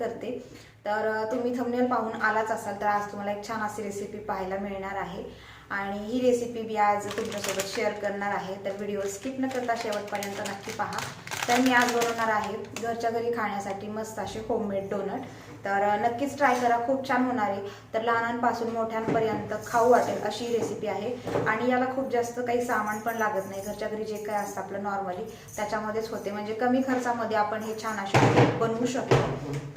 करते. तर तुम्ही थंबनेल पाहून आलाच असाल तर आज तुम्हाला एक छान अशी रेसिपी पाहायला मिळणार आहे. आणि ही रेसिपी मी आज तुमच्यासोबत शेअर करणार आहे. तर व्हिडिओ स्किप न करता शेवटपर्यंत नक्की पहा. तर मी आज बनवणार आहे घरच्या घरी खाण्यासाठी मस्त असे होममेड डोनट तर नक्कीच ट्राय करा. खूप छान होणार आहे. तर लहानांपासून मोठ्यांपर्यंत खाऊ वाटेल अशी रेसिपी आहे. आणि याला खूप जास्त काही सामान पण लागत नाही. घरच्या घरी जे काय असतं आपलं नॉर्मली त्याच्यामध्येच होते. म्हणजे कमी खर्चामध्ये आपण हे छान असे बनवू शकतो.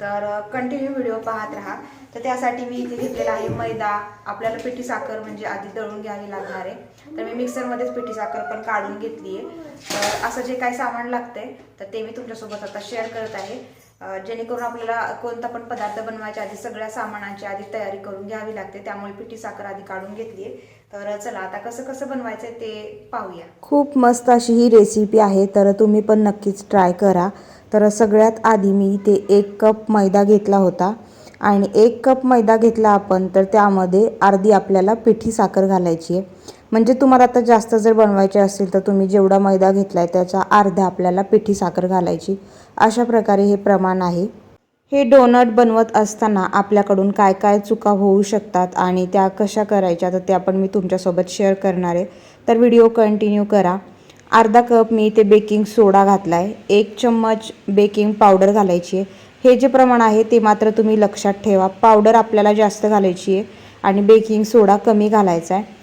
तर कंटिन्यू व्हिडिओ पाहत राहा. तर त्यासाठी मी इथे घेतलेला आहे मैदा. आपल्याला पिठी साखर म्हणजे आधी दळून घ्यावी लागणार आहे. तर मी मिक्सरमध्येच पिठी साखर पण काढून घेतली आहे. तर असं जे काही सामान लागतंय तर ते मी तुमच्यासोबत आता शेअर करत आहे. जेणेकरून आपल्याला कोणता पण पदार्थ बनवायच्या आधी सगळ्या सामानाची आधी तयारी करून घ्यावी लागते. त्यामुळे पिठी साखर आधी काढून घेतली आहे तर चला आता कसं कसं बनवायचं ते पाहूया. खूप मस्त अशी ही रेसिपी आहे. तर तुम्ही पण नक्कीच ट्राय करा. तर सगळ्यात आधी मी इथे एक कप मैदा घेतला होता. आणि एक कप मैदा घेतला आपण तर त्यामध्ये अर्धी आपल्याला पिठी साखर घालायची आहे म्हणजे तुम्हाला आता जास्त जर बनवायचे असेल तर तुम्ही जेवढा मैदा घेतला आहे त्याच्या अर्ध्या आपल्याला पिठी साखर घालायची. अशा प्रकारे हे प्रमाण आहे. हे डोनट बनवत असताना आपल्याकडून काय काय चुका होऊ शकतात आणि त्या कशा करायच्या तर त्या पण मी तुमच्यासोबत शेअर करणार आहे. तर व्हिडिओ कंटिन्यू करा. अर्धा कप मी इथे बेकिंग सोडा घातला आहे एक चम्मच बेकिंग पावडर घालायची आहे. हे जे प्रमाण आहे ते मात्र तुम्ही लक्षात ठेवा. पावडर आपल्याला जास्त घालायची आहे आणि बेकिंग सोडा कमी घालायचा आहे.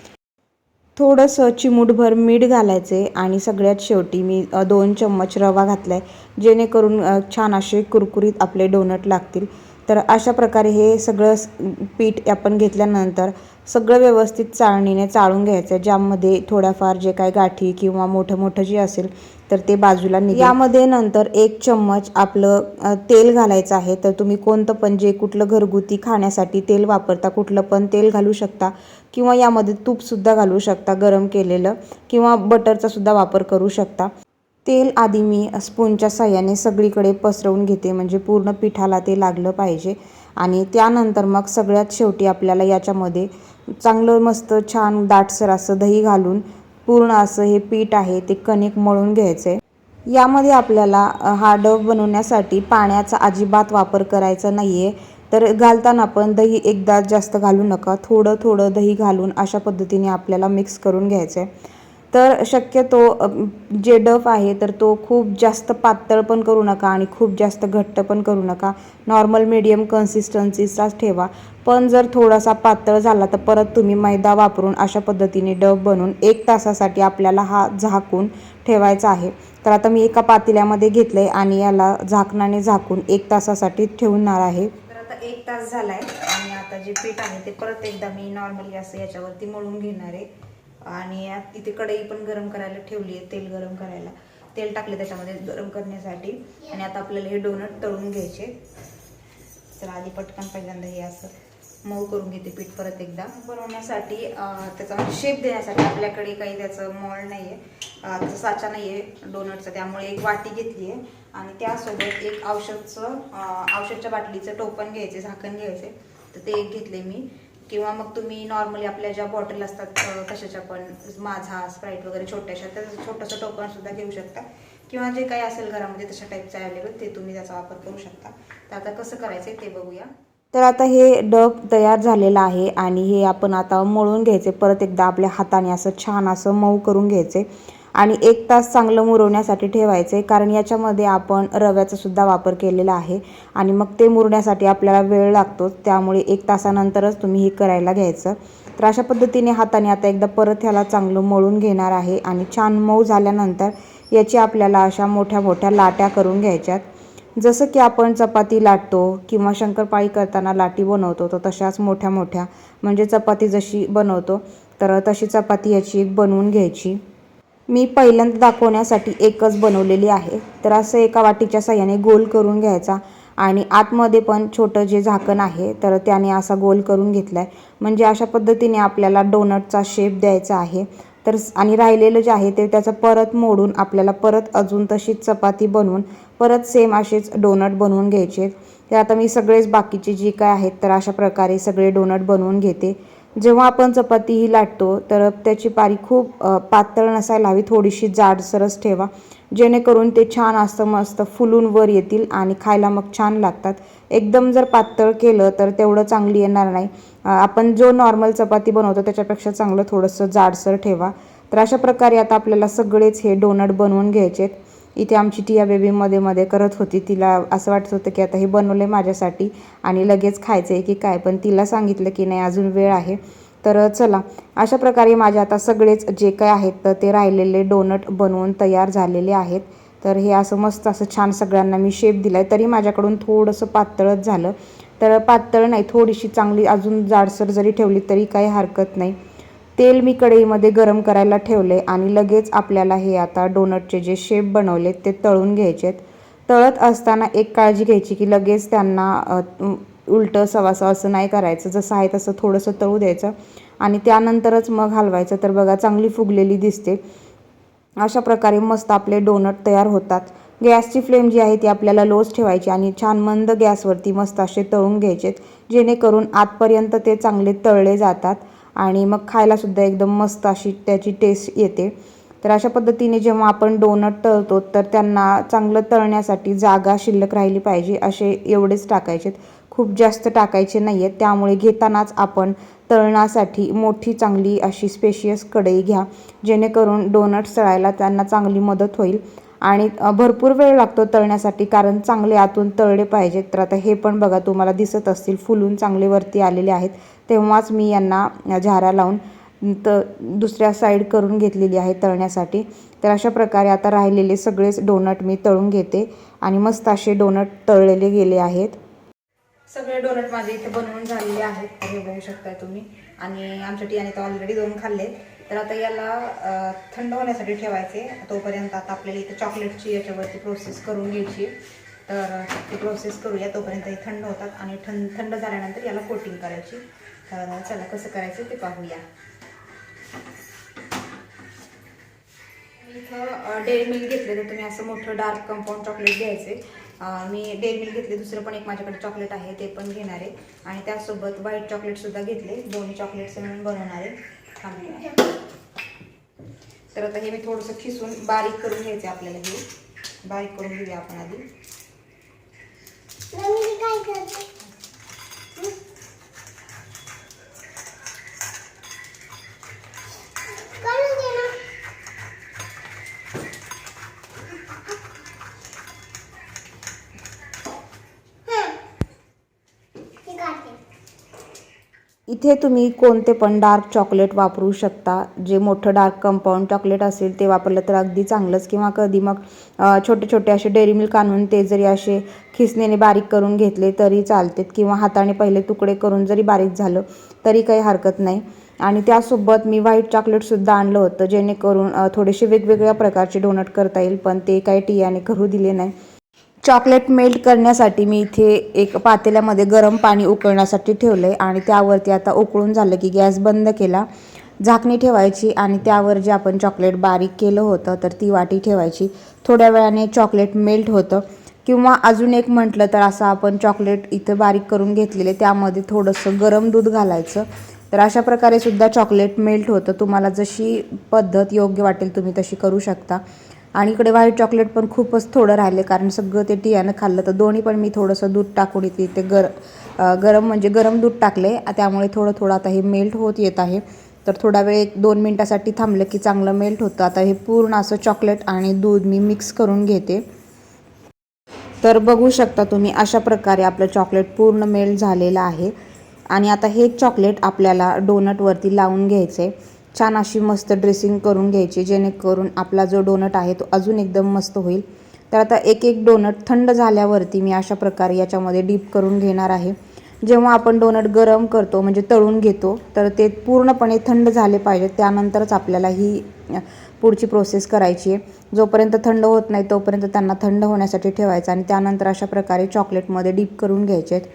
थोडंसं चिमूटभर मीठ घालायचे आणि सगळ्यात शेवटी मी दोन चम्मच रवा घातला आहे जेणेकरून छान असे कुरकुरीत आपले डोनट लागतील. तर अशा प्रकारे हे सगळं पीठ आपण घेतल्यानंतर सगळं व्यवस्थित चाळणीने चाळून घ्यायचं आहे ज्यामध्ये थोड्याफार जे काय गाठी किंवा मोठं मोठं जे असेल तर ते बाजूला निघेल. यामध्ये नंतर एक चम्मच आपलं तेल घालायचं आहे. तर तुम्ही कोणतं पण जे कुठलं घरगुती खाण्यासाठी तेल वापरता कुठलं पण तेल घालू शकता किंवा यामध्ये तूपसुद्धा घालू शकता गरम केलेलं किंवा बटरचा सुद्धा वापर करू शकता. तेल आधी मी स्पूनच्या साह्याने सगळीकडे पसरवून घेते म्हणजे पूर्ण पिठाला ते लागलं पाहिजे. आणि त्यानंतर मग सगळ्यात शेवटी आपल्याला याच्यामध्ये चांगलं मस्त छान दाटसर असं दही घालून पूर्ण असं हे पीठ आहे ते कणिक मळून घ्यायचं. आहे यामध्ये आपल्याला हा डव बनवण्यासाठी पाण्याचा अजिबात वापर करायचा नाही आहे तर घालताना पण दही एकदा जास्त घालू नका. थोडं थोडं दही घालून अशा पद्धतीने आपल्याला मिक्स करून घ्यायचं. आहे तर शक्यतो जे डफ आहे तर तो खूप जास्त पातळ पण करू नका आणि खूप जास्त घट्ट पण करू नका. नॉर्मल मीडियम कन्सिस्टन्सीचाच ठेवा. पण जर थोडासा पातळ झाला तर परत तुम्ही मैदा वापरून अशा पद्धतीने डफ बनवून एक तासासाठी आपल्याला हा झाकून ठेवायचा आहे. तर आता मी एका पातेल्यामध्ये घेतलं आहे आणि याला झाकणाने झाकून एक तासासाठी ठेवणार आहे. तर आता एक तास झाला आहे आणि आता जे पीठ आहे ते परत एकदा मी नॉर्मली असं याच्यावरती मळून घेणार आहे. आणि तिथे इथे कढई पण गरम करायला ठेवली आहे तेल गरम करायला. तेल टाकले त्याच्यामध्ये गरम करण्यासाठी. आणि आता आपल्याला हे डोनट तळून घ्यायचे. चला आधी पटकन पहिल्यांदा हे असं मऊ करून घेते पीठ परत एकदा. बनवण्यासाठी त्याचा शेप देण्यासाठी आपल्याकडे काही त्याचं मॉल नाही आहे साचा नाही आहे डोनटचा त्यामुळे एक वाटी घेतली आहे. आणि त्यासोबत एक औषधचं औषधच्या बाटलीचं टोपण घ्यायचे झाकण घ्यायचे. तर ते एक घेतले मी. किंवा मग तुम्ही नॉर्मली आपल्या ज्या बॉटल असतात कशाच्या पण माझा स्प्राईट वगैरे छोट्याशा त्याचं छोटंसं टोपण सुद्धा घेऊ शकता. किंवा जे काही असेल घरामध्ये तशा टाईपचं अवेलेबल ते तुम्ही त्याचा वापर करू शकता. तर आता कसं करायचं ते बघूया. तर आता हे डब तयार झालेलं आहे आणि हे आपण आता मळून घ्यायचे. परत एकदा आपल्या हाताने असं छान असं मऊ करून घ्यायचे. आणि एक तास चांगलं मुरवण्यासाठी ठेवायचे कारण याच्यामध्ये आपण रव्याचा सुद्धा वापर केलेला आहे. आणि मग ते मुरण्यासाठी आपल्याला वेळ लागतो त्यामुळे एक तासानंतरच तुम्ही हे करायला घ्यायचं. तर अशा पद्धतीने हाताने आता एकदा परत ह्याला चांगलं मळून घेणार आहे आणि छान मऊ झाल्यानंतर याची आपल्याला अशा मोठ्या मोठ्या लाट्या करून घ्यायच्यात. जसं की आपण चपाती लाटतो किंवा शंकरपाळी करताना लाटी बनवतो तर तशाच मोठ्या मोठ्या. म्हणजे चपाती जशी बनवतो तर तशी चपाती याची एक बनवून घ्यायची. मी पहिल्यांदा दाखवण्यासाठी एकच बनवलेली आहे. तर असं एका वाटीच्या साह्याने गोल करून घ्यायचा आणि आतमध्ये पण छोटं जे झाकण आहे तर त्याने असा गोल करून घेतला आहे म्हणजे अशा पद्धतीने आपल्याला डोनटचा शेप द्यायचा आहे. तर आणि राहिलेलं जे आहे ते त्याचं परत मोडून आपल्याला परत अजून तशीच चपाती बनवून परत सेम असेच डोनट बनवून घ्यायचे तर आता मी सगळेच बाकीचे जे काय आहेत तर अशा प्रकारे सगळे डोनट बनवून घेते. जेव्हा आपण चपाती ही लाटतो तर त्याची पारी खूप पातळ नसायला हवी. थोडीशी जाडसरच ठेवा. जेणेकरून ते छान असं मस्त फुलून वर येतील आणि खायला मग छान लागतात. एकदम जर पातळ केलं तर तेवढं चांगली येणार नाही. आपण जो नॉर्मल चपाती बनवतो त्याच्यापेक्षा चांगलं थोडंसं जाडसर ठेवा. तर अशा प्रकारे आता आपल्याला सगळेच हे डोनट बनवून घ्यायचे इथे आमची टिया बेबी मध्ये मध्ये करत होती. तिला असं वाटत होतं की आता हे बनवलं आहे माझ्यासाठी आणि लगेच खायचं आहे की काय पण तिला सांगितलं की नाही अजून वेळ आहे. तर चला अशा प्रकारे माझे आता सगळेच जे काय आहेत तर ते राहिलेले डोनट बनवून तयार झालेले आहेत. तर हे असं मस्त असं छान सगळ्यांना मी शेप दिला आहे तरी माझ्याकडून थोडंसं पातळच झालं. तर पातळ नाही थोडीशी चांगली अजून जाडसर जरी ठेवली तरी काही हरकत नाही. तेल मी कढईमध्ये गरम करायला ठेवले आणि लगेच आपल्याला हे आता डोनटचे जे शेप बनवले ते तळून घ्यायचे आहेत तळत असताना एक काळजी घ्यायची की लगेच त्यांना उलटं सवासं असं नाही करायचं. जसं आहे तसं थोडंसं तळू द्यायचं आणि त्यानंतरच मग हलवायचं. तर बघा चांगली फुगलेली दिसते. अशा प्रकारे मस्त आपले डोनट तयार होतात. गॅसची फ्लेम जी आहे ती आपल्याला लोच ठेवायची आणि छान मंद गॅसवरती मस्त असे तळून घ्यायचे जेणेकरून आतपर्यंत ते चांगले तळले जातात. आणि मग खायलासुद्धा एकदम मस्त अशी त्याची टेस्ट येते. तर अशा पद्धतीने जेव्हा आपण डोनट तळतो तर त्यांना चांगलं तळण्यासाठी जागा शिल्लक राहिली पाहिजे असे एवढेच टाकायचे खूप जास्त टाकायचे नाही आहेत त्यामुळे घेतानाच आपण तळण्यासाठी मोठी चांगली अशी स्पेशियस कढई घ्या जेणेकरून डोनट्स तळायला त्यांना चांगली मदत होईल. आणि भरपूर वेळ लागतो तळण्यासाठी कारण चांगले आतून तळले पाहिजेत. तर आता हे पण बघा तुम्हाला दिसत असतील फुलून चांगले वरती आलेले आहेत. तेव्हाच मी यांना झारा झाऱ्या लावून त दुसऱ्या साईड करून घेतलेली आहे तळण्यासाठी. तर अशा प्रकारे आता राहिलेले सगळेच डोनट मी तळून घेते आणि मस्त असे डोनट तळलेले गेले आहेत. सगळे डोनट माझे इथे बनवून झालेले आहेत हे बघू शकताय तुम्ही. आणि आमच्या टियाने तर ऑलरेडी दोन खाल्ले तर आता याला थंड होण्यासाठी ठेवायचे. तोपर्यंत आता आपल्याला इथे चॉकलेटची याच्यावरती प्रोसेस करून घ्यायची. तर ती प्रोसेस करूया. तोपर्यंत हे थंड होतात आणि थंड थंड झाल्यानंतर याला कोटिंग करायची. तर चला कसं करायचं ते पाहूया. इथं डेअरी मिल्क घेतले तर तुम्ही असं मोठं डार्क कंपाऊंड चॉकलेट घ्यायचे. मी डेअरी मिल्क घेतले. दुसरं पण एक माझ्याकडे चॉकलेट आहे ते पण घेणार. आहे आणि त्यासोबत व्हाईट चॉकलेटसुद्धा घेतले. दोन्ही चॉकलेट्स मिळून बनवणार. आहे तर आता हे मी थोडंसं खिसून बारीक करून घ्यायचे आपल्याला हे. बारीक करून घेऊया आपण आधी मम्मी काय करते कळू दे ना हं. हे काढते. इथे तुम्ही कोणते पण डार्क चॉकलेट वापरू शकता. जे मोठं डार्क कंपाऊंड चॉकलेट असेल ते वापरलं तर अगदी चांगलंच. किंवा कधी मग छोटे छोटे असे डेअरी मिल्क आणून ते जरी असे खिसणीने बारीक करून घेतले तरी चालतात. किंवा हाताने पहिले तुकडे करून जरी बारीक झालं तरी काही हरकत नाही. आणि त्यासोबत मी व्हाईट चॉकलेटसुद्धा आणलं होतं. जेणेकरून थोडेसे वेगवेगळ्या प्रकारचे डोनट करता येईल पण ते काही टियाने करू दिले नाही. चॉकलेट मेल्ट करण्यासाठी मी इथे एक पातेल्यामध्ये गरम पाणी उकळण्यासाठी ठेवलं आहे आणि त्यावरती आता उकळून झालं की गॅस बंद केला. झाकणी ठेवायची आणि त्यावर जे आपण चॉकलेट बारीक केलं होतं तर ती वाटी ठेवायची. थोड्या वेळाने चॉकलेट मेल्ट होतं. किंवा अजून एक म्हटलं तर असं आपण चॉकलेट इथं बारीक करून घेतलेले त्यामध्ये थोडंसं गरम दूध घालायचं. तर अशा प्रकारे सुद्धा चॉकलेट मेल्ट होतं. तुम्हाला जशी पद्धत योग्य वाटेल तुम्ही तशी करू शकता. आणि इकडे व्हाईट चॉकलेट पण खूपच थोडं राहिले कारण सगळं ते टियानं खाल्लं. तर दोन्ही पण मी थोडंसं दूध टाकून इथे ते गर गरम म्हणजे गरम दूध टाकले. त्यामुळे थोडं थोडं आता हे मेल्ट होत येत आहे. तर थोडा वेळ एक दोन मिनटासाठी थांबलं की चांगलं मेल्ट होतं. आता हे पूर्ण असं चॉकलेट आणि दूध मी मिक्स करून घेते. तर बघू शकता तुम्ही अशा प्रकारे आपलं चॉकलेट पूर्ण मेल्ट झालेलं आहे. आणि आता हे चॉकलेट आपल्याला डोनटवरती लावून घ्यायचं आहे छान अशी मस्त ड्रेसिंग करून घ्यायची जेणेकरून आपला जो डोनट आहे तो अजून एकदम मस्त होईल. तर आता एक एक डोनट थंड झाल्यावरती मी अशा प्रकारे याच्यामध्ये डीप करून घेणार आहे. जेव्हा आपण डोनट गरम करतो म्हणजे तळून घेतो तर ते पूर्णपणे थंड झाले पाहिजे. त्यानंतरच आपल्याला ही पुढची प्रोसेस करायची आहे. जोपर्यंत थंड होत नाही तोपर्यंत त्यांना थंड होण्यासाठी ठेवायचं आणि त्यानंतर अशा प्रकारे चॉकलेटमध्ये डीप करून घ्यायचे आहेत.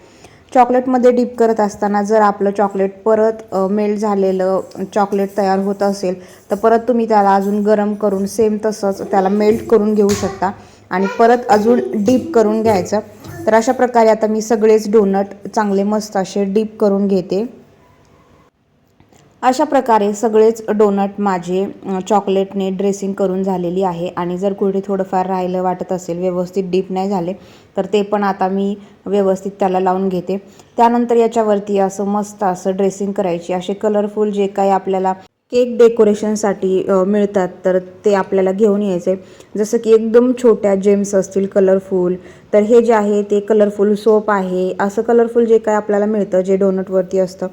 चॉकलेटमध्ये डीप करत असताना जर आपलं चॉकलेट परत मेल्ट झालेलं चॉकलेट तयार होत असेल तर परत तुम्ही त्याला अजून गरम करून सेम तसंच त्याला मेल्ट करून घेऊ शकता. आणि परत अजून डीप करून घ्यायचं. तर अशा प्रकारे आता मी सगळेच डोनट चांगले मस्त असे डीप करून घेते. अशा प्रकारे सगळेच डोनट माझे चॉकलेटने ड्रेसिंग करून झालेली आहे. आणि जर कुठे थोडंफार राहिलं वाटत असेल व्यवस्थित डीप नाही झाले तर ते पण आता मी व्यवस्थित त्याला लावून घेते. त्यानंतर याच्यावरती असं मस्त असं ड्रेसिंग करायची असे कलरफुल जे काही आपल्याला केक डेकोरेशनसाठी मिळतात तर ते आपल्याला घेऊन यायचे. जसं की एकदम छोट्या जेम्स असतील कलरफुल तर हे जे आहे ते कलरफुल सोप आहे. असं कलरफुल जे काय आपल्याला मिळतं जे डोनटवरती असतं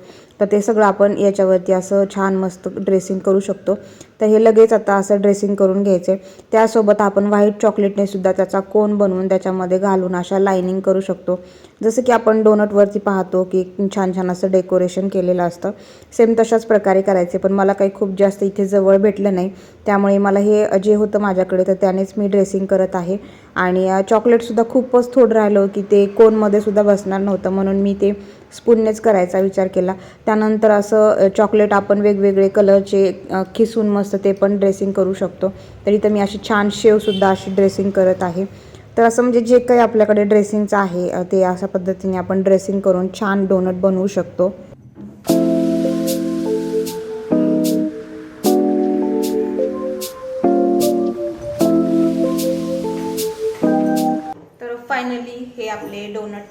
तर ते सगळं आपण याच्यावरती असं छान मस्त ड्रेसिंग करू शकतो. तर हे लगेच आता असं ड्रेसिंग करून घ्यायचे त्यासोबत आपण व्हाईट चॉकलेटने सुद्धा त्याचा कोन बनवून त्याच्यामध्ये घालून अशा लाईनिंग करू शकतो. जसं की आपण डोनटवरती पाहतो की छान छान असं डेकोरेशन केलेलं असतं. सेम तशाच प्रकारे करायचे पण मला काही खूप जास्त इथे जवळ भेटलं नाही. त्यामुळे मला हे जे होतं माझ्याकडे तर त्यानेच मी ड्रेसिंग करत आहे. आणि चॉकलेटसुद्धा खूपच थोडं राहिलं की ते कोनमध्ये सुद्धा बसणार नव्हतं म्हणून मी ते स्पूननेच करायचा विचार केला. त्यानंतर असं चॉकलेट आपण वेगवेगळे कलरचे खिसून मस्त ते पण ड्रेसिंग करू शकतो. तरी तर मी अशी छान शेवसुद्धा अशी ड्रेसिंग करत आहे. तर असं म्हणजे जे काही आपल्याकडे ड्रेसिंगचं आहे ते अशा पद्धतीने आपण ड्रेसिंग करून छान डोनट बनवू शकतो.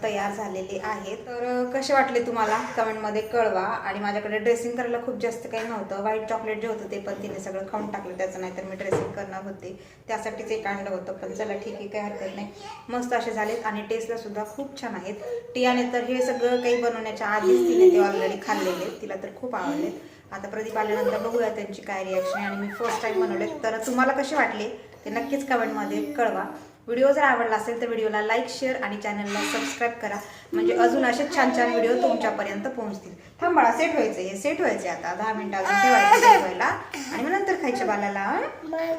तयार झालेले आहेत. तर कसे वाटले तुम्हाला? कमेंटमध्ये कळवा. आणि माझ्याकडे ड्रेसिंग करायला खूप जास्त काही नव्हतं. व्हाईट चॉकलेट जे होतं ते पण तिने सगळं खाऊन टाकलं. त्याचं नाही तर मी ड्रेसिंग करणार होते. त्यासाठीच एक आणलं होतं. पण चला ठीक आहे. काही हरकत नाही. मस्त असे झालेत. आणि टेस्टला सुद्धा खूप छान आहेत. टियाने तर हे सगळं काही बनवण्याच्या आधीच तिने ते ऑलरेडी खाल्लेले तिला तर खूप आवडलेत आता प्रदीप आल्यानंतर बघूया त्यांची काय रिॲक्शन आणि मी फर्स्ट टाईम बनवले तर तुम्हाला कसे वाटले? ते नक्कीच कमेंटमध्ये कळवा. व्हिडिओ जर आवडला असेल तर व्हिडिओला लाईक शेअर आणि चॅनलला सबस्क्राईब करा. म्हणजे अजून असे छान छान व्हिडिओ तुमच्यापर्यंत पोहोचतील. थांब बाळा सेट व्हायचे हे सेट व्हायचे आता. दहा मिनिटं अजून ठेवायचं सेट व्हायला. आणि मग नंतर खायच्या बालाला बाय